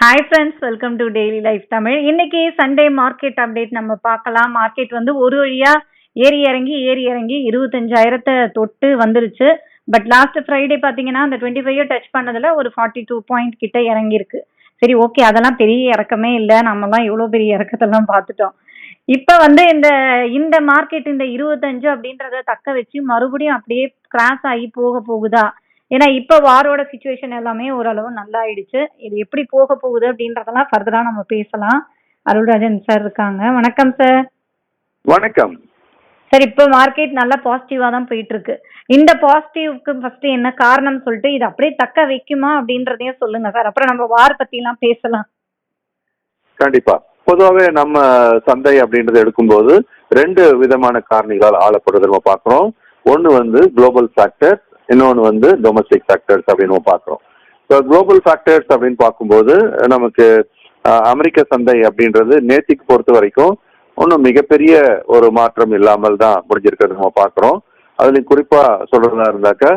Hi friends welcome to daily life Tamil இன்னைக்கு Sunday market update நம்ம பார்க்கலாம். Market வந்து ஒரு வழியா ஏறி இறங்கி ஏறி இறங்கி இருபத்தஞ்சாயிரத்தை தொட்டு வந்துருச்சு. பட் லாஸ்ட் ஃப்ரைடே பார்த்தீங்கன்னா அந்த டுவெண்ட்டி ஃபைவ் டச் பண்ணதுல ஒரு ஃபார்ட்டி டூ பாயிண்ட் கிட்ட இறங்கியிருக்கு. சரி ஓகே அதெல்லாம் பெரிய இறக்கமே இல்லை. நம்மலாம் இவ்வளோ பெரிய இறக்கத்தெல்லாம் பார்த்துட்டோம். இப்போ வந்து இந்த இந்த மார்க்கெட் இந்த இருபத்தஞ்சு அப்படின்றத தக்க வச்சு மறுபடியும் அப்படியே கிராஸ் ஆகி போக போகுதா? ஏன்னா இப்போ வாரோட சுச்சுவேஷன் எல்லாமே ஓரளவு நல்லா ஆயிடுச்சு இது எப்படி போக போகுது அப்படின்றதெல்லாம் ஃபர்தரா நம்ம பேசலாம். அருள்ராஜன் சார் இருக்காங்க. வணக்கம் சார் வணக்கம். சார் இப்போ மார்க்கெட் நல்லா பாசிட்டிவா தான் போயிட்டு இருக்கு இந்த பாசிட்டிவ்க்கு ஃபர்ஸ்ட் என்ன காரணம் சொல்லிட்டு இது அப்படியே தக்க வைக்குமா அப்படின்றதையும் சொல்லுங்க சார் அப்புறம் நம்ம வார் பத்தி எல்லாம் பேசலாம். கண்டிப்பா. பொதுவாகவே நம்ம சந்தை அப்படின்றத எடுக்கும்போது ரெண்டு விதமான காரணிகளால் ஆளப்படுறத நம்ம பார்க்குறோம். ஒன்று வந்து குளோபல் ஃபேக்டர்ஸ் இன்னொன்று வந்து டொமஸ்டிக் ஃபேக்டர்ஸ் அப்படின்னு பார்க்குறோம். ஸோ குளோபல் ஃபேக்டர்ஸ் அப்படின்னு பார்க்கும்போது நமக்கு அமெரிக்க சந்தை அப்படின்றது நேத்திக்கு பொறுத்த வரைக்கும் ஒன்றும் மிகப்பெரிய ஒரு மாற்றம் இல்லாமல் தான் முடிஞ்சிருக்கிறது நம்ம பார்க்குறோம். அதுலேயும் குறிப்பாக சொல்கிறதா இருந்தாக்கா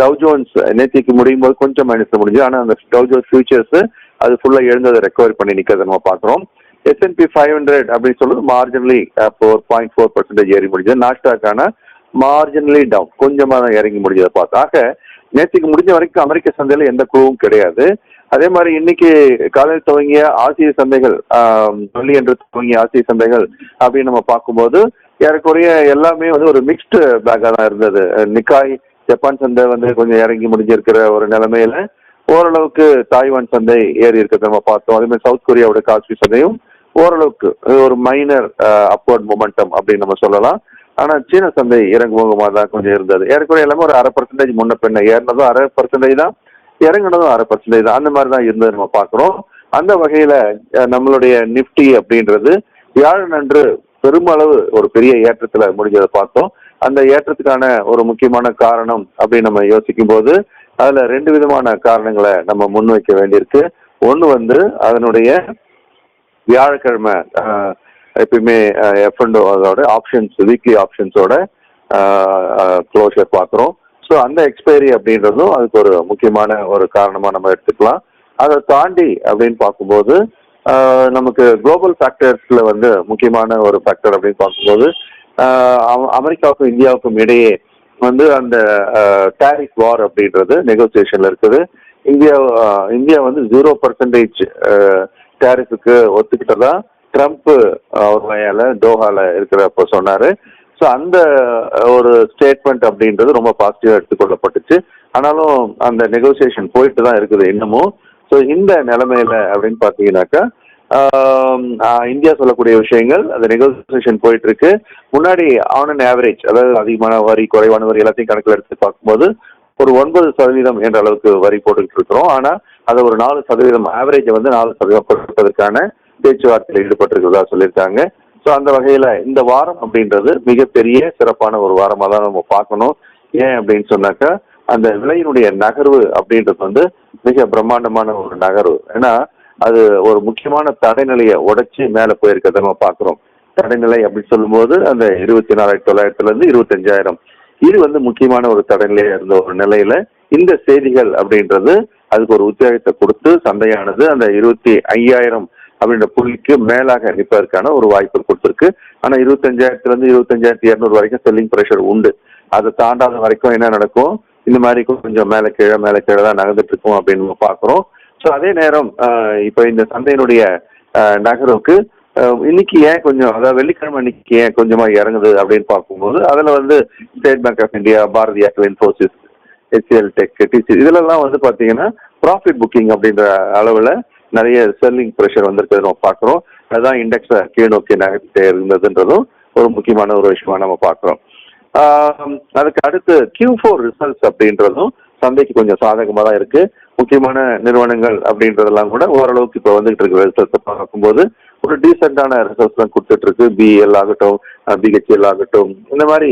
டவ் ஜோன்ஸ் நேத்திக்கு முடியும் போது கொஞ்சம் மைனஸ் முடிஞ்சு ஆனால் அந்த டவ் ஜோன்ஸ் ஃபியூச்சர்ஸ் அது ஃபுல்லாக எழுந்ததை ரெக்கவரி பண்ணி நிற்கிறத நம்ம பார்க்குறோம். எஸ்என்பி ஃபைவ் ஹண்ட்ரட் அப்படின்னு சொல்லுறது marginally four point four percentage ஏறி முடிஞ்சது. நாஸ்டாக்கான மார்ஜினலி டவுன் கொஞ்சமாக தான் இறங்கி முடிஞ்சதை பார்த்தோம் ஆக நேற்றுக்கு முடிஞ்ச வரைக்கும் அமெரிக்க சந்தையில் எந்த குழுவும் கிடையாது. அதே மாதிரி இன்னைக்கு காலையில் துவங்கிய ஆசிய சந்தைகள் வெள்ளி என்று துவங்கிய ஆசிய சந்தைகள் அப்படின்னு நம்ம பார்க்கும்போது ஏறக்குறைய எல்லாமே வந்து ஒரு மிக்ஸ்டு பேக்காக தான் இருந்தது. நிக்காய் ஜப்பான் சந்தை வந்து கொஞ்சம் இறங்கி முடிஞ்சிருக்கிற ஒரு நிலைமையில ஓரளவுக்கு தாய்வான் சந்தை ஏறி இருக்கிறத நம்ம பார்த்தோம். அதே மாதிரி சவுத் கொரியாவோட காஸ்பி சந்தையும் ஓரளவுக்கு ஒரு மைனர் அப்வர்ட் மொமெண்டம் அப்படின்னு நம்ம சொல்லலாம். ஆனா சீன சந்தை இறங்குமுகமாக தான் கொஞ்சம் இருந்தது. ஏறக்குறைய எல்லாமே ஒரு அரை பர்சன்டேஜ் முன்ன பின்ன ஏறினதும் அரை பர்சன்டேஜ் தான் இறங்குனதும் அரை பர்சன்டேஜ் தான். அந்த மாதிரி தான் இருந்தது நம்ம பார்க்குறோம். அந்த வகையில நம்மளுடைய நிஃப்டி அப்படின்றது வியாழன் அன்று பெருமளவு ஒரு பெரிய ஏற்றத்துல முடிஞ்சதை பார்த்தோம். அந்த ஏற்றத்துக்கான ஒரு முக்கியமான காரணம் அப்படின்னு நம்ம யோசிக்கும் போது அதுல ரெண்டு விதமான காரணங்களை நம்ம முன்வைக்க வேண்டியிருக்கு. ஒன்று வந்து அதனுடைய வியாழக்கிழமை எப்பயுமே எஃப் அண்ட் அதோட ஆப்ஷன்ஸ் வீக்லி ஆப்ஷன்ஸோட க்ளோஷர் பார்க்குறோம். ஸோ அந்த எக்ஸ்பைரி அப்படின்றதும் அதுக்கு ஒரு முக்கியமான ஒரு காரணமாக நம்ம எடுத்துக்கலாம். அதை தாண்டி அப்படின்னு பார்க்கும்போது நமக்கு குளோபல் ஃபேக்டர்ஸில் வந்து முக்கியமான ஒரு ஃபேக்டர் அப்படின்னு பார்க்கும்போது அமெரிக்காவுக்கும் இந்தியாவுக்கும் இடையே வந்து அந்த டேரிஃப் வார் அப்படின்றது நெகோசியேஷன்ல இருக்குது. இந்தியா இந்தியா வந்து ஜீரோ பர்சன்டேஜ் டேரிஃபுக்கு ஒத்துக்கிட்டதா ட்ரம்ப் uh, அவர் வயால டோஹால இருக்கிறப்ப சொன்னாரு. ஸோ அந்த uh, ஒரு ஸ்டேட்மெண்ட் அப்படின்றது ரொம்ப பாசிட்டிவாக எடுத்துக்கொள்ளப்பட்டுச்சு. ஆனாலும் அந்த நெகோசியேஷன் போயிட்டு தான் இருக்குது இன்னமும். ஸோ இந்த நிலைமையில அப்படின்னு பார்த்தீங்கன்னாக்கா um, uh, இந்தியா சொல்லக்கூடிய விஷயங்கள் அந்த நெகோசியேஷன் போயிட்டு இருக்கு முன்னாடி ஆன் அண்ட் ஆவரேஜ் அதாவது அதிகமான வரி குறைவான வரி எல்லாத்தையும் கணக்கில் எடுத்து பார்க்கும்போது ஒரு ஒன்பது சதவீதம் என்ற அளவுக்கு வரி போட்டுக்கிட்டு இருக்கிறோம். ஆனா அதை ஒரு நாலு சதவீதம் ஆவரேஜை வந்து நாலு சதவீதம் கொடுப்பதற்கான பேச்சுவார்த்தையில் ஈடுபட்டிருக்கிறதா சொல்லியிருக்காங்க. ஸோ அந்த வகையில இந்த வாரம் அப்படின்றது மிகப்பெரிய சிறப்பான ஒரு வாரமாக தான் நம்ம பார்க்கணும். ஏன் அப்படின்னு சொன்னாக்கா அந்த விலையினுடைய நகர்வு அப்படின்றது வந்து மிக பிரம்மாண்டமான ஒரு நகர்வு. ஏன்னா அது ஒரு முக்கியமான தடைநிலையை உடைச்சு மேலே போயிருக்கிறத நம்ம பார்க்குறோம். தடைநிலை அப்படின்னு சொல்லும்போது அந்த இருபத்தி நாலாயிரத்தி தொள்ளாயிரத்துல இருந்து இருபத்தஞ்சாயிரம். இது வந்து முக்கியமான ஒரு தடைநிலையா இருந்த ஒரு நிலையில இந்த செய்திகள் அப்படின்றது அதுக்கு ஒரு உத்வேகத்தை கொடுத்து சந்தையானது அந்த இருபத்தி ஐயாயிரம் அப்படின்ற புள்ளிக்கு மேலாக நிற்பதற்கான ஒரு வாய்ப்பு கொடுத்துருக்கு. ஆனா இருபத்தஞ்சாயிரத்துல இருந்து இருபத்தஞ்சாயிரத்தி இருநூறு வரைக்கும் செல்லிங் ப்ரெஷர் உண்டு. அதை தாண்டாத வரைக்கும் என்ன நடக்கும்? இந்த மாதிரி கொஞ்சம் மேலே கீழே மேலே கீழே தான் நகர்ந்துட்டு இருக்கும் அப்படின்னு நம்ம பார்க்குறோம். ஸோ அதே நேரம் இப்போ இந்த சந்தையினுடைய ஆஹ், நகர்வுக்கு இன்னைக்கு ஏன் கொஞ்சம் அதாவது வெள்ளிக்கிழமை இன்னைக்கு ஏன் கொஞ்சமா இறங்குது அப்படின்னு பார்க்கும்போது அதுல வந்து State Bank of India Bharti Airtel Infosys HCL tech TC இதுலலாம் வந்து பார்த்தீங்கன்னா ப்ராஃபிட் புக்கிங் அப்படின்ற அளவில் நிறைய செல்லிங் ப்ரெஷர் வந்திருக்கிறது நம்ம பார்க்குறோம். அதுதான் இண்டெக்ஸ் கீழ் நோக்கி நகர்த்திட்டே இருந்ததுன்றதும் ஒரு முக்கியமான ஒரு விஷயமா நம்ம பார்க்குறோம். அதுக்கு அடுத்து கியூ ஃபோர் ரிசல்ட்ஸ் அப்படின்றதும் சந்தைக்கு கொஞ்சம் சாதகமாக தான் இருக்கு. முக்கியமான நிறுவனங்கள் அப்படின்றதெல்லாம் கூட ஓரளவுக்கு இப்போ வந்துகிட்டு இருக்கிற ரிசல்ட்ஸை பார்க்கும்போது. ஒரு டீசெண்டான ரிசல்ட்ஸ் தான் கொடுத்துட்டு இருக்கு. பிஎல் ஆகட்டும் பிஹெச்எல் ஆகட்டும். இந்த மாதிரி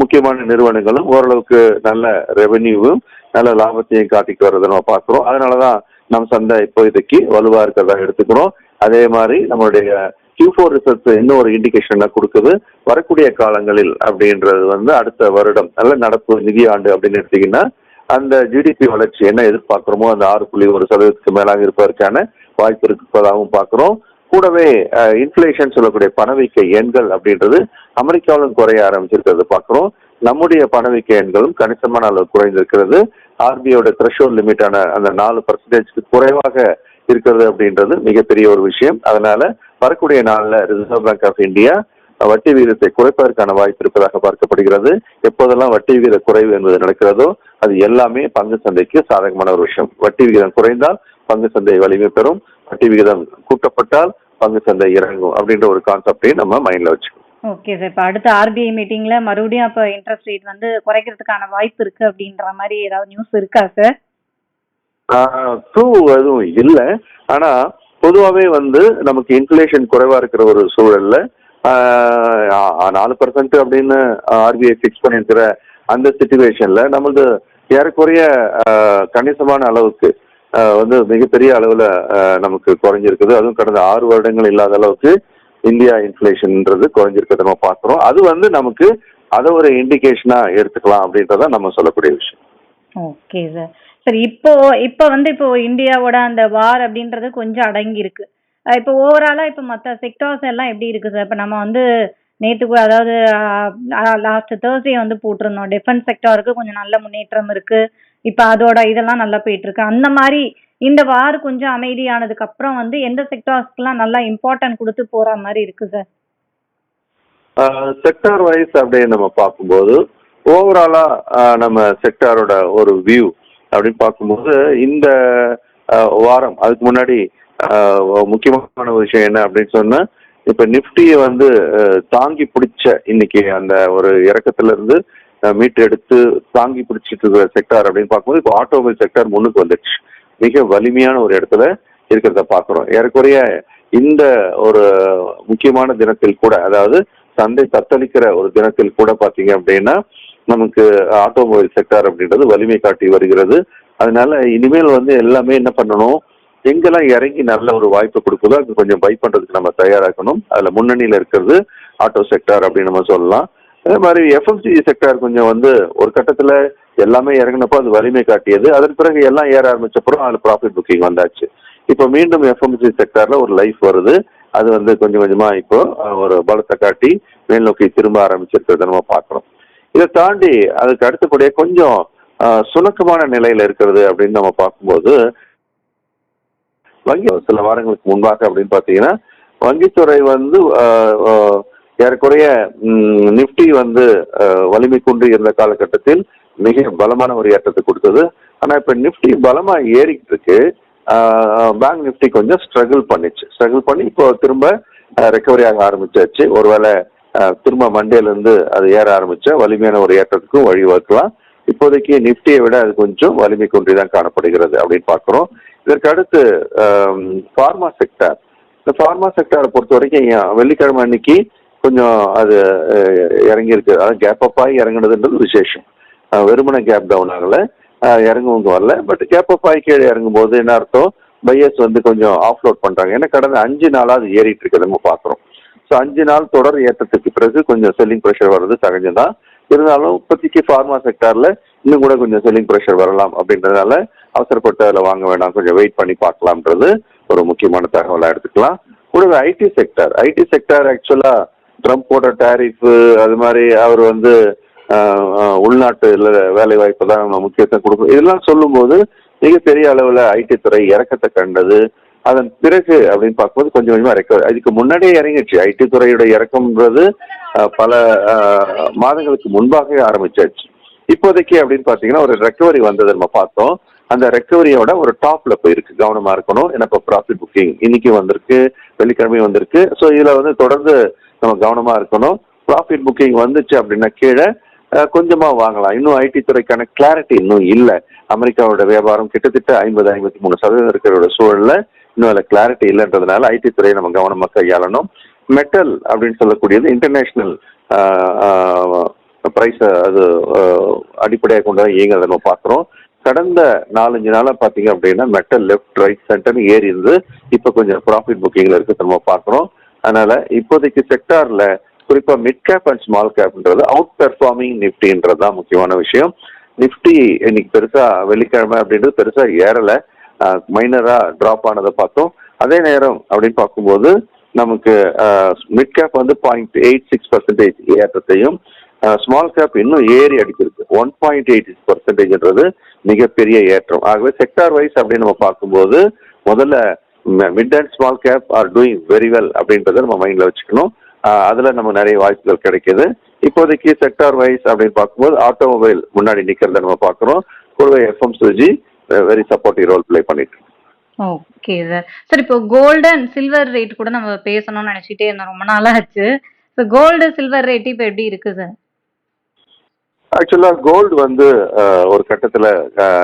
முக்கியமான நிறுவனங்களும் ஓரளவுக்கு நல்ல ரெவென்யூவும் நல்ல லாபத்தையும் காட்டிட்டு வர்றதை நம்ம பார்க்குறோம். அதனால தான் நம்ம சந்தை இப்போதைக்கு வலுவாக இருக்கிறதா எடுத்துக்கிறோம் அதே மாதிரி நம்மளுடைய கியூ ஃபோர் ரிசல்ட்ஸ் இன்னும் ஒரு இண்டிகேஷன் கொடுக்குது? வரக்கூடிய காலங்களில் அப்படின்றது வந்து அடுத்த வருடம் நல்ல நடப்பு நிதியாண்டு அப்படின்னு எடுத்தீங்கன்னா அந்த ஜிடிபி வளர்ச்சி என்ன எதிர்பார்க்கிறோமோ அந்த ஆறு புள்ளி ஒரு சதவீதத்துக்கு மேலாக இருப்பதற்கான வாய்ப்பு இருப்பதாகவும் பார்க்குறோம். கூடவே இன்ஃபிளேஷன் சொல்லக்கூடிய பணவீக்க எண்கள் அப்படின்றது அமெரிக்காவிலும் குறைய ஆரம்பிச்சிருக்கிறது பார்க்குறோம். நம்முடைய பணவீக்க எண்களும் கணிசமான அளவு குறைந்திருக்கிறது. ஆர்பிஐயோட த்ரெஷோல் லிமிட்டான அந்த நாலு பர்சன்டேஜ்க்கு குறைவாக இருக்கிறது அப்படின்றது மிகப்பெரிய ஒரு விஷயம். அதனால வரக்கூடிய நாளில் ரிசர்வ் பேங்க் ஆஃப் இந்தியா வட்டி விகிதத்தை குறைப்பதற்கான வாய்ப்பு இருப்பதாக பார்க்கப்படுகிறது. எப்போதெல்லாம் வட்டி விகித குறைவு என்பது நடக்கிறதோ அது எல்லாமே பங்கு சந்தைக்கு சாதகமான ஒரு விஷயம். வட்டி விகிதம் குறைந்தால் பங்கு சந்தை வலிமை பெறும். வட்டி விகிதம் கூட்டப்பட்டால் பங்கு சந்தை இறங்கும் அப்படின்ற ஒரு கான்செப்டையும் நம்ம மைண்ட்ல வச்சுக்கணும். ஓகே சார் இப்போ அடுத்த ஆர்பிஐ மீட்டிங்ல மறுபடியும் அப்போ இன்ட்ரெஸ்ட் ரேட் வந்து குறைக்கிறதுக்கான வாய்ப்பு இருக்கு அப்படின்ற மாதிரி ஏதாவது நியூஸ் இருக்கா சார் ட்ரூ எதுவும் இல்லை. ஆனா பொதுவாகவே வந்து நமக்கு இன்ஃப்ளேஷன் குறைவா இருக்கிற ஒரு சூழல்ல நாலு பர்சன்ட் அப்படின்னு ஆர்பிஐ ஃபிக்ஸ் பண்ணியிருக்கிற அந்த சுச்சுவேஷன்ல நமக்கு ஏறக்குறைய கணிசமான அளவுக்கு வந்து மிகப்பெரிய அளவுல நமக்கு குறைஞ்சிருக்குது. அதுவும் கடந்த ஆறு வருடங்கள் இல்லாத அளவுக்கு இந்தியா இன்ஃப்ளேஷன்ன்றது குறைஞ்சிருக்கிறத நம்ம பார்க்குறோம். அது வந்து நமக்கு அதை ஒரு இண்டிகேஷனாக எடுத்துக்கலாம் அப்படின்றத நம்ம சொல்லக்கூடிய விஷயம். ஓகே சார் சரி இப்போ இப்போ வந்து இப்போ இந்தியாவோட அந்த வார் அப்படின்றது கொஞ்சம் அடங்கி இருக்கு இப்போ ஓவராலாக இப்போ மற்ற செக்டார்ஸ் எல்லாம் எப்படி இருக்கு சார் இப்போ நம்ம வந்து நேற்று கூட அதாவது லாஸ்ட் தேர்ஸ்டே வந்து போட்டிருந்தோம். டிஃபென்ஸ் செக்டாருக்கு கொஞ்சம் நல்ல முன்னேற்றம் இருக்கு. இப்போ அதோட இதெல்லாம் நல்லா போயிட்டு இருக்கு. அந்த மாதிரி இந்த வார் கொஞ்சம் அமைதியானதுக்கு அப்புறம் வந்து எந்த செக்டார்ஸ்க்குலாம் நல்லா இம்பார்ட்டன்ட் கொடுத்து போற மாதிரி இருக்கு சார் செக்டார் வைஸ் அப்படியே நம்ம பார்க்கும்போது ஓவராலா நம்ம செக்டாரோட ஒரு வியூ அப்படின்னு பார்க்கும்போது இந்த வாரம் அதுக்கு முன்னாடி முக்கியமான விஷயம் என்ன அப்படின்னு சொன்னா இப்ப நிப்டியை வந்து தாங்கி பிடிச்ச இன்னைக்கு அந்த ஒரு இறக்கத்துல இருந்து மீட்டு எடுத்து தாங்கி பிடிச்சிட்டு இருக்கிற செக்டார் அப்படின்னு பார்க்கும்போது இப்போ ஆட்டோமொபைல் செக்டார் முன்னுக்கு வந்துடுச்சு. மிக வலிமையான ஒரு இடத்துல இருக்கிறத பார்க்குறோம். ஏறக்குறைய இந்த ஒரு முக்கியமான தினத்தில் கூட அதாவது சந்தை தத்தளிக்கிற ஒரு தினத்தில் கூட பார்த்தீங்க அப்படின்னா நமக்கு ஆட்டோமொபைல் செக்டார் அப்படின்றது வலிமை காட்டி வருகிறது. அதனால இனிமேல் வந்து எல்லாமே என்ன பண்ணணும்? எங்கெல்லாம் இறங்கி நல்ல ஒரு வாய்ப்பு கொடுக்குதோ அது கொஞ்சம் பை பண்றதுக்கு நம்ம தயாராக்கணும் அதுல முன்னணியில இருக்கிறது ஆட்டோ செக்டார் அப்படின்னு நம்ம சொல்லலாம். அதே மாதிரி எஃப்எம்சிஜி செக்டார் கொஞ்சம் வந்து ஒரு கட்டத்துல எல்லாமே இறங்கினப்போ அது வலிமை காட்டியது. அதன் பிறகு எல்லாம் ஏற ஆரம்பிச்சப்பறம் அதுல ப்ராஃபிட் புக்கிங் வந்தாச்சு. இப்போ மீண்டும் எஃப்எம்சி செக்டாரில் ஒரு லைஃப் வருது. அது வந்து கொஞ்சம் கொஞ்சமா இப்போ ஒரு பலத்தை காட்டி மேல் நோக்கி திரும்ப ஆரம்பிச்சிருக்கிறத நம்ம பார்க்குறோம். இதை தாண்டி அதுக்கு அடுத்தக்கூடிய கொஞ்சம் சுணக்கமான நிலையில இருக்கிறது அப்படின்னு நம்ம பார்க்கும்போது வங்கி சில வாரங்களுக்கு முன்பாக அப்படின்னு பார்த்தீங்கன்னா வங்கித்துறை வந்து ஏறக்குறைய நிப்டி நிஃப்டி வந்து வலிமை கொண்டு இருந்த காலகட்டத்தில் மிக பலமான ஒரு ஏற்றத்தை கொடுத்தது. ஆனா இப்ப நிஃப்டி பலமா ஏறிக்கிட்டு இருக்கு பேங்க் நிஃப்டி கொஞ்சம் ஸ்ட்ரகிள் பண்ணிச்சு. ஸ்ட்ரகிள் பண்ணி இப்போ திரும்ப ரெக்கவரி ஆக ஆரம்பிச்சாச்சு. ஒருவேளை திரும்ப மண்டேல இருந்து அது ஏற ஆரம்பிச்சா வலிமையான ஒரு ஏற்றத்துக்கும் வழிவகுக்கலாம் இப்போதைக்கு நிப்டியை விட அது கொஞ்சம் வலிமை கொண்டு தான் காணப்படுகிறது அப்படின்னு பார்க்குறோம். இதற்கு அடுத்து ஃபார்மா செக்டார் இந்த ஃபார்மா செக்டாரை பொறுத்த வரைக்கும் வெள்ளிக்கிழமை அன்னைக்கு கொஞ்சம் அது இறங்கியிருக்கு. அதாவது கேப் அப் ஆகி இறங்குனதுன்றது விசேஷம். வெறுமனை கேப் டவுன் ஆகலை. இறங்குவங்க வரல. பட் கேப் அப் ஆகி கீழே இறங்கும் போது என்ன அர்த்தம்? பையர்ஸ் வந்து கொஞ்சம் ஆஃப்லோட் பண்ணுறாங்க ஏன்னா கடந்த அஞ்சு நாளாக அது ஏறிட்டு இருக்கிறத நம்ம பார்க்குறோம் ஸோ அஞ்சு நாள் தொடர் ஏற்றத்துக்கு பிறகு கொஞ்சம் செல்லிங் ப்ரெஷர் வர்றது சகஜம்தான் இருந்தாலும் இப்போதைக்கு ஃபார்மா செக்டாரில் இன்னும் கூட கொஞ்சம் செல்லிங் ப்ரெஷர் வரலாம் அப்படின்றதுனால அவசரப்பட்டு அதில் வாங்க வேண்டாம். கொஞ்சம் வெயிட் பண்ணி பார்க்கலாம்ன்றது ஒரு முக்கியமான தகவலாக எடுத்துக்கலாம். கூடவே ஐடி செக்டார் ஐடி செக்டார் ஆக்சுவலாக ட்ரம்ப்போட டேரிஃப் அது மாதிரி அவர் வந்து உள்நாட்டு உள்நாட்டுல வேலை வாய்ப்பு தான் நம்ம முக்கியத்துவம் கொடுக்கும். இதெல்லாம் சொல்லும்போது மிகப்பெரிய அளவில் ஐடி துறை இறக்கத்தை கண்டது. அதன் பிறகு அப்படின்னு பார்க்கும்போது கொஞ்சம் கொஞ்சமாக ரெக்கவர் அதுக்கு முன்னாடியே இறங்கிடுச்சு. ஐடி துறையோட இறக்கம்ன்றது பல மாதங்களுக்கு முன்பாகவே ஆரம்பிச்சாச்சு. இப்போதைக்கு அப்படின்னு பார்த்தீங்கன்னா ஒரு ரெக்கவரி வந்ததை நம்ம பார்த்தோம். அந்த ரெக்கவரியோட ஒரு டாப்ல போயிருக்கு. கவனமா இருக்கணும். ஏன்னா இப்போ ப்ராஃபிட் புக்கிங் இன்னைக்கு வந்திருக்கு வெள்ளிக்கிழமை வந்திருக்கு. ஸோ இதுல வந்து தொடர்ந்து நம்ம கவனமா இருக்கணும். ப்ராஃபிட் புக்கிங் வந்துச்சு அப்படின்னா கீழே கொஞ்சமாக கொஞ்சமா வாங்கலாம். இன்னும் ஐடி துறைக்கான கிளாரிட்டி இன்னும் இல்லை. அமெரிக்காவோட வியாபாரம் கிட்டத்தட்ட ஐம்பது ஐம்பத்தி மூணு சதவீதம் இருக்கிற சூழல்ல இன்னும் அதில் கிளாரிட்டி இல்லைன்றதுனால ஐடி துறையை நம்ம கவனமா கையாளணும். மெட்டல் அப்படின்னு சொல்லக்கூடியது இன்டர்நேஷனல் ப்ரைஸை அது அடிப்படையாக கொண்டு தான் இயங்குறத நம்ம பார்க்குறோம். கடந்த நாலஞ்சு நாளாக பார்த்தீங்க அப்படின்னா மெட்டல் லெஃப்ட் ரைட் சென்டர்னு ஏறி இருந்து இப்போ கொஞ்சம் ப்ராஃபிட் புக்கிங்கில் இருக்கிறத நம்ம பார்க்குறோம். அதனால இப்போதைக்கு செக்டாரில் குறிப்பாக மிட் கேப் அண்ட் ஸ்மால் கேப்ன்றது அவுட் பெர்ஃபார்மிங் நிஃப்டின்றது தான் முக்கியமான விஷயம். நிஃப்டி இன்னைக்கு பெருசா வெள்ளிக்கிழமை அப்படின்றது பெருசா ஏறல. மைனரா டிராப் ஆனதை பார்த்தோம். அதே நேரம் அப்படின்னு பார்க்கும்போது நமக்கு மிட் கேப் வந்து பாயிண்ட் எயிட் சிக்ஸ் பர்சன்டேஜ் ஏற்றத்தையும் ஸ்மால் கேப் இன்னும் ஏறி அடிச்சிருக்கு. ஒன் பாயிண்ட் எயிட் சிக்ஸ் பர்சன்டேஜ்ன்றது மிகப்பெரிய ஏற்றம். ஆகவே செக்டார் வைஸ் அப்படின்னு நம்ம பார்க்கும்போது முதல்ல mid and small cap are doing very well அப்படின்றத நம்ம மைண்ட்ல வச்சுக்கணும். அதில் அதுல நம்ம நிறைய வாய்ப்புகள் கிடைக்குது. இப்போதைக்கு செக்டார் வைஸ் அப்படின்னு பார்க்கும்போது ஆட்டோமொபைல் முன்னாடி நிக்கிறத நம்ம பார்க்குறோம். கூடவே FM Suji very supportive role play பண்ணிட்டு ஓகே சார் சார் இப்போ கோல்டு அண்ட் சில்வர் ரேட் கூட நம்ம பேசணும்னு நினைச்சிட்டே இருந்தோம். ரொம்ப நாளாச்சு. இப்போ கோல்டு சில்வர் ரேட் இப்போ எப்படி இருக்கு சார் ஆக்சுவலாக கோல்டு வந்து ஒரு கட்டத்தில்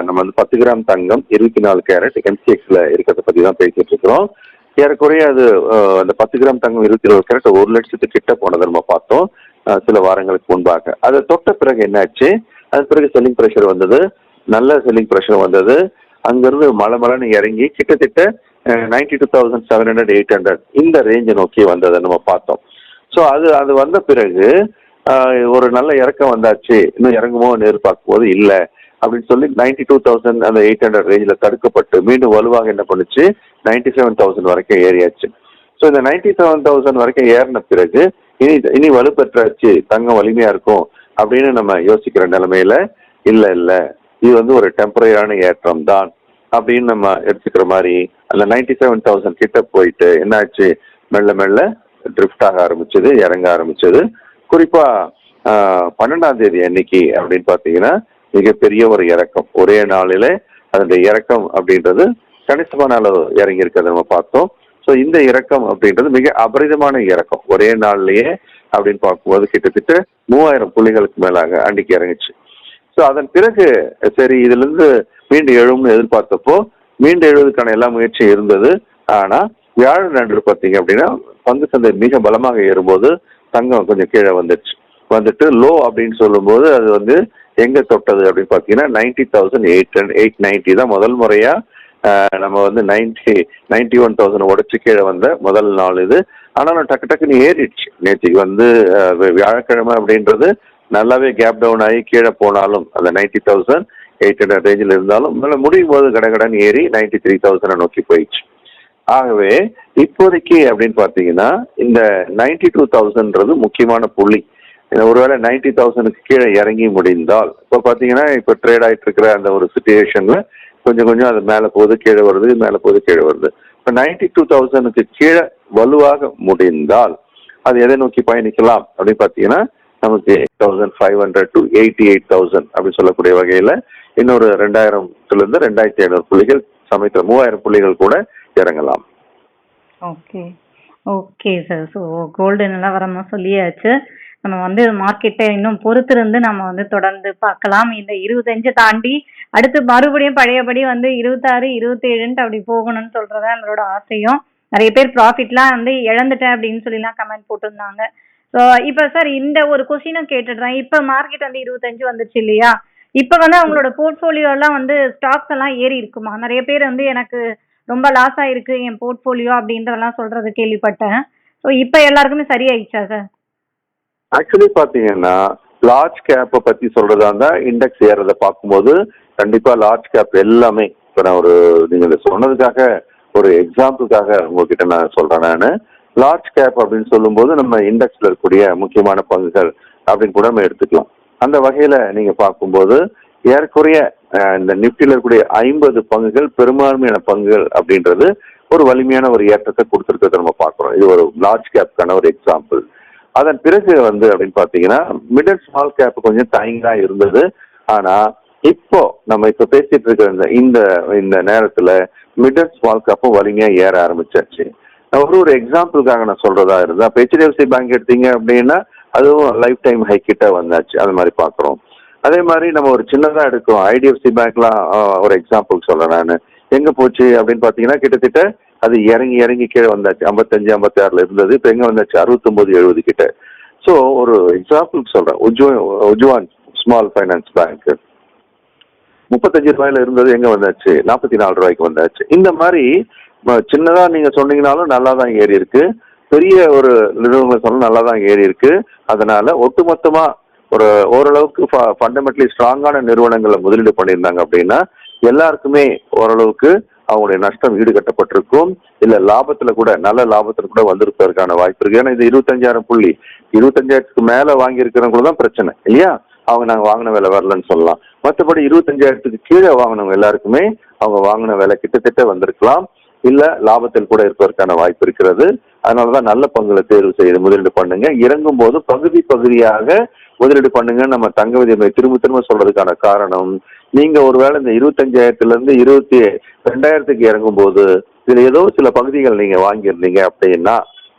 நம்ம வந்து பத்து கிராம் தங்கம் இருபத்தி நாலு கேரட் எம்சிஎக்ஸில் இருக்கிறத பற்றி தான் பேசிகிட்டு இருக்கிறோம். ஏறக்குறைய அது அந்த பத்து கிராம் தங்கம் இருபத்தி நாலு கேரட் ஒரு லட்சத்துக்கு கிட்ட போனதை நம்ம பார்த்தோம் சில வாரங்களுக்கு முன்பாக. அதை தொட்ட பிறகு என்னாச்சு? அது பிறகு செல்லிங் ப்ரெஷர் வந்தது. நல்ல செல்லிங் ப்ரெஷர் வந்தது. அங்கேருந்து மலை மலைன்னு இறங்கி கிட்டத்தட்ட ninety two thousand seven hundred eight hundred இந்த ரேஞ்சை நோக்கி வந்ததை நம்ம பார்த்தோம். ஸோ அது அது வந்த பிறகு ஒரு நல்ல இறக்கம் வந்தாச்சு. இன்னும் இறங்குமோன்னு எதிர்பார்க்கும் போது இல்லை. அப்படின்னு சொல்லி நைன்டி டூ தௌசண்ட் அந்த எயிட் ஹண்ட்ரட் ரேஞ்சில் தடுக்கப்பட்டு மீண்டும் வலுவாக என்ன பண்ணுச்சு? நைன்டி செவன் தௌசண்ட் வரைக்கும் ஏறியாச்சு. ஸோ இந்த நைன்டி செவன் தௌசண்ட் வரைக்கும் ஏறின பிறகு இனி இனி வலுப்பெற்றாச்சு. தங்கம் வலிமையா இருக்கும் அப்படின்னு நம்ம யோசிக்கிற நிலைமையில இல்லை இல்லை. இது வந்து ஒரு டெம்பரரியான ஏற்றம் தான் அப்படின்னு நம்ம எடுத்துக்கிற மாதிரி அந்த நைன்டி செவன் தௌசண்ட் கிட்ட போயிட்டு என்னாச்சு? மெல்ல மெல்ல ட்ரிஃப்ட் ஆக ஆரம்பிச்சது இறங்க ஆரம்பிச்சது. குறிப்பா பன்னெண்டாம் தேதி அன்னைக்கு அப்படின்னு பார்த்தீங்கன்னா மிகப்பெரிய ஒரு இறக்கம். ஒரே நாளில அதனுடைய இறக்கம் அப்படின்றது கணிசமான அளவு இறங்கி இருக்கிறத நம்ம பார்த்தோம். ஸோ இந்த இறக்கம் அப்படின்றது மிக அபரிதமான இறக்கம். ஒரே நாள்லயே அப்படின்னு பார்க்கும்போது கிட்டத்தட்ட மூவாயிரம் புள்ளிகளுக்கு மேலாக அன்னைக்கு இறங்குச்சு. ஸோ அதன் பிறகு சரி இதுல இருந்து மீண்டு எழும்னு எதிர்பார்த்தப்போ மீண்டும் எழுவதற்கான எல்லா முயற்சியும் இருந்தது. ஆனா வியாழன் அன்று பார்த்தீங்க அப்படின்னா பங்கு சந்தை மிக பலமாக ஏறும்போது தங்கம் கொஞ்சம் கீழே வந்துடுச்சு. வந்துட்டு லோ அப்படின்னு சொல்லும்போது அது வந்து எங்கே தொட்டது அப்படின்னு பார்த்தீங்கன்னா ninety thousand eight eight ninety தான் முதல் முறையாக நம்ம வந்து நைன்டி நைன்டி ஒன் தௌசண்ட் உடச்சு கீழே வந்த முதல் நாள் இது. ஆனாலும் டக்கு டக்குன்னு ஏறிடுச்சு. நேற்றுக்கு வந்து வியாழக்கிழமை அப்படின்றது நல்லாவே கேப் டவுன் ஆகி கீழே போனாலும் அந்த நைன்டி தௌசண்ட் எயிட் ஹண்ட்ரட் ரேஞ்சில் இருந்தாலும் மேலே முடியும் போது கடகடன்னு ஏறி நைன்டி த்ரீ தௌசண்ட் நோக்கி போயிடுச்சு. ஆகவே இப்போதைக்கு அப்படின்னு பார்த்தீங்கன்னா இந்த நைன்டி டூ தௌசண்ட்ன்றது முக்கியமான புள்ளி. ஒருவேளை நைன்டி தௌசண்ட்க்கு கீழே இறங்கி முடிந்தால் இப்போ பார்த்தீங்கன்னா இப்போ ட்ரேட் ஆகிட்டு இருக்கிற அந்த ஒரு சுச்சுவேஷனில் கொஞ்சம் கொஞ்சம் அது மேலே போகுது கீழே வருது மேலே போகுது கீழே வருது. இப்போ நைன்டி டூ தௌசண்ட்க்கு கீழே வலுவாக முடிந்தால் அது எதை நோக்கி பயணிக்கலாம் அப்படின்னு பார்த்தீங்கன்னா நமக்கு eight thousand five hundred to eighty eight thousand அப்படின்னு சொல்லக்கூடிய வகையில் இன்னொரு ரெண்டாயிரத்துலேருந்து ரெண்டாயிரத்தி ஐநூறு புள்ளிகள் சமயத்தில் மூவாயிரம் புள்ளிகள் கூட இறங்கலாம். Okay okay sir so gold வரணும் சொல்லியாச்சு. நம்ம வந்து மார்க்கெட்டை இன்னும் பொறுத்திருந்து நம்ம வந்து தொடர்ந்து பார்க்கலாம். இந்த இருபத்தஞ்சு தாண்டி அடுத்து மறுபடியும் பழையபடி வந்து இருபத்தாறு இருபத்தேழுன்ட்டு அப்படி போகணும்னு சொல்றதா நம்மளோட ஆசையும். நிறைய பேர் ப்ராஃபிட்லாம் வந்து இழந்துட்டேன் அப்படின்னு சொல்லிலாம் கமெண்ட் போட்டிருந்தாங்க. ஸோ இப்போ சார் இந்த ஒரு கொஸ்டினும் கேட்டுடுறேன் இப்போ மார்க்கெட் வந்து இருபத்தஞ்சு வந்துருச்சு இல்லையா? இப்போ வந்து அவங்களோட போர்ட்ஃபோலியோ எல்லாம் வந்து ஸ்டாக்ஸ் எல்லாம் ஏறி இருக்குமா? நிறைய பேர் வந்து எனக்கு ரொம்ப லாஸ் ஆயிருக்கு என் போர்ட்ஃபோலியோ அப்படின்றதெல்லாம் சொல்றது கேள்விப்பட்டேன். ஸோ இப்போ எல்லாருக்குமே சரியாயிடுச்சா சார் ஆக்சுவலி பாத்தீங்கன்னா லார்ஜ் கேப்பை பத்தி சொல்றதா இருந்தா இண்டெக்ஸ் ஏறதை பார்க்கும்போது கண்டிப்பா லார்ஜ் கேப் எல்லாமே இப்போ நான் ஒரு நீங்க இதை சொன்னதுக்காக ஒரு எக்ஸாம்பிளுக்காக உங்ககிட்ட நான் சொல்றேன் நான். லார்ஜ் கேப் அப்படின்னு சொல்லும்போது நம்ம இண்டெக்ஸ்ல இருக்கக்கூடிய முக்கியமான பங்குகள் அப்படின்னு கூட நம்ம எடுத்துக்கலாம். அந்த வகையில நீங்க பார்க்கும்போது ஏறக்குறைய இந்த நிப்டியில் இருக்கக்கூடிய ஐம்பது பங்குகள் பெரும்பான்மையான பங்குகள் அப்படின்றது ஒரு வலிமையான ஒரு ஏற்றத்தை கொடுத்துருக்கிறத நம்ம பார்க்குறோம். இது ஒரு லார்ஜ் கேப்க்கான ஒரு எக்ஸாம்பிள் அதன் பிறகு வந்து அப்படின்னு பார்த்தீங்கன்னா மிடில் ஸ்மால் கேப் கொஞ்சம் தயங்கா இருந்தது. ஆனால் இப்போ நம்ம இப்போ பேசிட்டு இருக்கிற இந்த இந்த இந்த நேரத்தில் மிட் ஸ்மால் கேப்பும் வலிமையாக ஏற ஆரம்பிச்சாச்சு. நான் ஒரு ஒரு எக்ஸாம்பிளுக்காக நான் சொல்றதா இருந்தா இப்போ ஹெச்டிஎஃப்சி பேங்க் எடுத்தீங்க அப்படின்னா அதுவும் லைஃப் டைம் ஹை கிட்ட வந்தாச்சு. அது மாதிரி பார்க்குறோம். அதே மாதிரி நம்ம ஒரு சின்னதா எடுக்கிறோம் ஐடிஎஃப்சி பேங்க்லாம் ஒரு எக்ஸாம்பிள் சொல்றேன் நான். எங்க போச்சு அப்படின்னு பாத்தீங்கன்னா கிட்டத்தட்ட அது இறங்கி இறங்கி கீழே வந்தாச்சு. ஐம்பத்தஞ்சு ஐம்பத்தி ஆறுல இருந்தது. இப்போ எங்க வந்தாச்சு? அறுபத்தொன்பது எழுபது கிட்ட. ஸோ ஒரு எக்ஸாம்பிள் சொல்றேன். உஜ்வ உஜ்வான் ஸ்மால் ஃபைனான்ஸ் பேங்க் முப்பத்தஞ்சு ரூபாயில இருந்தது. எங்க வந்தாச்சு? நாற்பத்தி நாலு ரூபாய்க்கு வந்தாச்சு. இந்த மாதிரி சின்னதாக சின்னதா நீங்க சொன்னீங்கனாலும் நல்லா தான் ஏறி இருக்கு. பெரிய ஒரு நிறுவனங்கள் சொன்னால் நல்லா தான் ஏறி இருக்கு. அதனால ஒட்டுமொத்தமா ஒரு ஓரளவுக்கு ஃபண்டமெண்டலி ஸ்ட்ராங்கான நிறுவனங்களை முதலீடு பண்ணியிருந்தாங்க அப்படின்னா எல்லாருக்குமே ஓரளவுக்கு அவங்களுடைய நஷ்டம் ஈடுகட்டப்பட்டிருக்கும் இல்ல லாபத்துல கூட நல்ல லாபத்துல கூட வந்திருப்பதற்கான வாய்ப்பு இருக்கு. ஏன்னா இது இருபத்தஞ்சாயிரம் புள்ளி. இருபத்தஞ்சாயிரத்துக்கு மேல வாங்கி தான் பிரச்சனை இல்லையா? அவங்க நாங்க வாங்கின விலை வரலன்னு சொல்லலாம். மற்றபடி இருபத்தஞ்சாயிரத்துக்கு கீழே வாங்கினவங்க எல்லாருக்குமே அவங்க வாங்கின விலை கிட்டத்தட்ட வந்திருக்கலாம். இல்ல லாபத்தில் கூட இருப்பதற்கான வாய்ப்பு இருக்கிறது. அதனாலதான் நல்ல பங்குல தேர்வு செய்து முதலீடு பண்ணுங்க. இறங்கும் போது பகுதி பகுதியாக முதலீடு பண்ணுங்க நம்ம தங்க விதிமுறை திரும்ப திரும்ப சொல்றதுக்கான காரணம் நீங்க ஒருவேளை இந்த இருபத்தஞ்சாயிரத்துல இருந்து இருபத்தி ரெண்டாயிரத்துக்கு இறங்கும் போது இதுல ஏதோ சில பகுதிகள் நீங்க வாங்கியிருந்தீங்க அப்படின்னா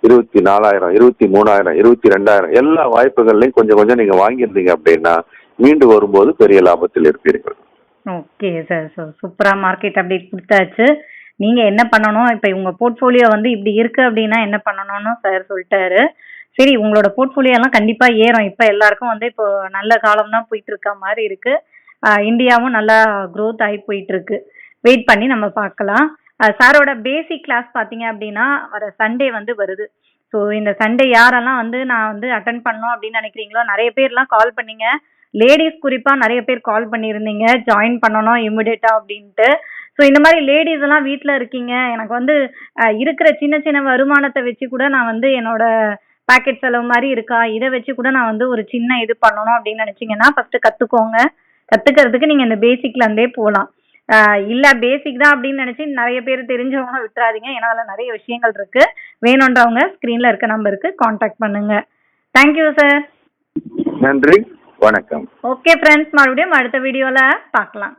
இருபத்தி நாலாயிரம் இருபத்தி மூணாயிரம் இருபத்தி ரெண்டாயிரம் எல்லா வாய்ப்புகள்லையும் கொஞ்சம் கொஞ்சம் நீங்க வாங்கியிருந்தீங்க அப்படின்னா மீண்டு வரும்போது பெரிய லாபத்தில் இருப்பீர்கள். ஓகே சார் ஸோ சூப்பரா மார்க்கெட் அப்டேட் கொடுத்தாச்சு. நீங்க என்ன பண்ணணும்? இப்போ உங்க போர்ட்ஃபோலியோ வந்து இப்படி இருக்கு அப்படின்னா என்ன பண்ணணும்னு சார் சொல்லிட்டாரு. சரி உங்களோட போர்ட்ஃபோலியோ எல்லாம் கண்டிப்பாக ஏறும். இப்போ எல்லாருக்கும் வந்து இப்போ நல்ல காலம் தான் போயிட்டு இருக்க மாதிரி இருக்கு. இந்தியாவும் நல்லா க்ரோத் ஆகி போயிட்டு இருக்கு. வெயிட் பண்ணி நம்ம பார்க்கலாம். சாரோட பேசிக் கிளாஸ் பார்த்தீங்க அப்படின்னா வர சண்டே வந்து வருது. ஸோ இந்த சண்டே யாரெல்லாம் வந்து நான் வந்து அட்டன் பண்ணணும் அப்படின்னு நினைக்கிறீங்களோ நிறைய பேர்லாம் கால் பண்ணீங்க. லேடிஸ் குறிப்பாக நிறைய பேர் கால் பண்ணியிருந்தீங்க. ஜாயின் பண்ணணும் இமிடியட்டாக அப்படின்ட்டு. ஸோ இந்த மாதிரி லேடிஸ் எல்லாம் வீட்டில் இருக்கீங்க. எனக்கு வந்து இருக்கிற சின்ன சின்ன வருமானத்தை வச்சு கூட நான் வந்து என்னோட பாக்கெட் செலவு மாதிரி இருக்கா? இதை வச்சு கூட நான் வந்து ஒரு சின்ன இது பண்ணணும் அப்படின்னு நினைச்சீங்கன்னா ஃபர்ஸ்ட் கத்துக்கோங்க. கத்துக்கிறதுக்கு நீங்க இந்த பேசிக்ல இருந்தே போகலாம் இல்ல பேசிக் தான் அப்படின்னு நினைச்சு நிறைய பேர் தெரிஞ்சவங்க விட்டுறாதீங்க. ஏன்னா அதுல நிறைய விஷயங்கள் இருக்கு. வேணுன்றவங்க ஸ்கிரீன்ல இருக்க நம்பருக்கு காண்டாக்ட் பண்ணுங்க. தேங்க்யூ சார் நன்றி. வணக்கம். ஓகே ஃப்ரெண்ட்ஸ் மறுபடியும் அடுத்த வீடியோல பார்க்கலாம்.